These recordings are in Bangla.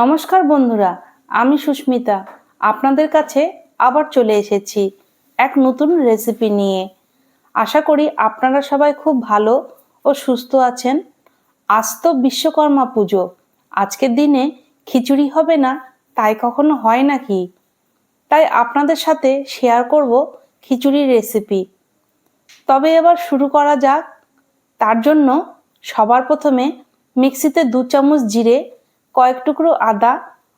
নমস্কার বন্ধুরা, আমি সুস্মিতা। আপনাদের কাছে আবার চলে এসেছি এক নতুন রেসিপি নিয়ে। আশা করি আপনারা সবাই খুব ভালো ও সুস্থ আছেন। আজ তো বিশ্বকর্মা পুজো। আজকের দিনে খিচুড়ি হবে না, তাই কখনো হয় নাকি? তাই আপনাদের সাথে শেয়ার করব খিচুড়ির রেসিপি তবে এবার শুরু করা যাক। তার জন্য সবার প্রথমে মিক্সিতে দু চামচ জিরে কয়েক টুকরো আদা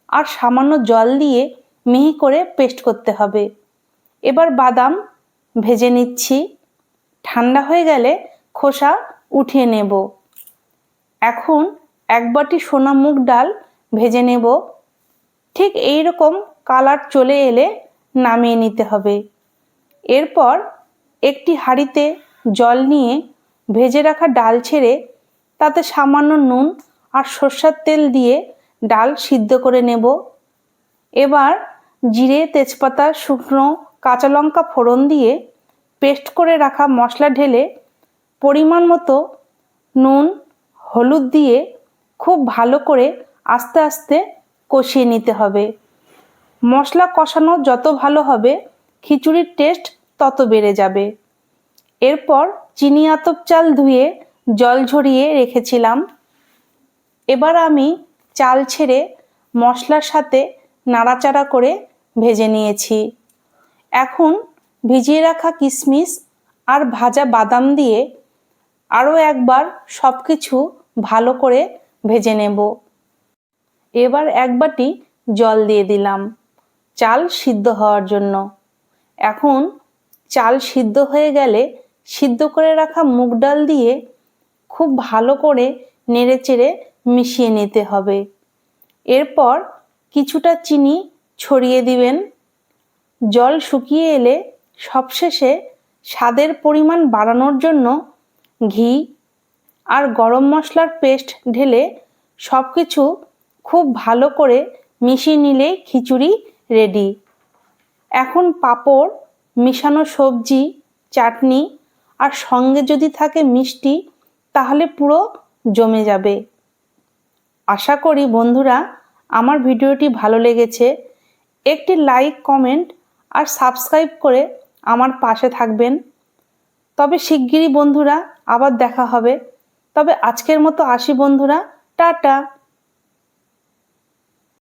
আর সামান্য জল দিয়ে মিহি করে পেস্ট করতে হবে। এবার বাদাম ভেজে নিচ্ছি। ঠান্ডা হয়ে গেলে খোসা উঠিয়ে নেব। এখন এক বাটি সোনা মুগ ডাল ভেজে নেব। ঠিক এই রকম কালার চলে এলে নামিয়ে নিতে হবে। এরপর একটি হাঁড়িতে জল নিয়ে ভেজে রাখা ডাল ছেড়ে তাতে সামান্য নুন আর সর্ষার তেল দিয়ে ডাল সিদ্ধ করে নেব। এবার জিরে, তেজপাতা, শুকনো কাঁচা লঙ্কা ফোড়ন দিয়ে পেস্ট করে রাখা মশলা ঢেলে পরিমাণ মতো নুন, হলুদ দিয়ে খুব ভালো করে আস্তে আস্তে কষিয়ে নিতে হবে। মশলা কষানো যত ভালো হবে, খিচুড়ির টেস্ট তত বেড়ে যাবে। এরপর চিনি আতপ চাল ধুয়ে জল ঝরিয়ে রেখেছিলাম। এবার আমি চাল ছেড়ে মশলার সাথে নাড়াচাড়া করে ভেজে নিয়েছি। এখন ভিজিয়ে রাখা কিশমিশ আর ভাজা বাদাম দিয়ে আরও একবার সব কিছু ভালো করে ভেজে নেব। এবার এক বাটি জল দিয়ে দিলাম, চাল সিদ্ধ হওয়ার জন্য। এখন চাল সিদ্ধ হয়ে গেলে সিদ্ধ করে রাখা মুগ ডাল দিয়ে খুব ভালো করে নেড়েচেড়ে মিশিয়ে নিতে হবে। এরপর কিছুটা চিনি ছড়িয়ে দিবেন। জল শুকিয়ে এলে সবশেষে স্বাদের পরিমাণ বাড়ানোর জন্য ঘি আর গরম মশলার পেস্ট ঢেলে সব কিছু খুব ভালো করে মিশিয়ে নিলেই খিচুড়ি রেডি। এখন পাঁপড়, মিশানো সবজি, চাটনি আর সঙ্গে যদি থাকে মিষ্টি, তাহলে পুরো জমে যাবে। আশা করি বন্ধুরা আমার ভিডিওটি ভালো লেগেছে। একটি লাইক কমেন্ট আর সাবস্ক্রাইব করে আমার পাশে থাকবেন। তবে শিগগিরই বন্ধুরা আবার দেখা হবে। তবে আজকের মতো আসি বন্ধুরা। টাটা।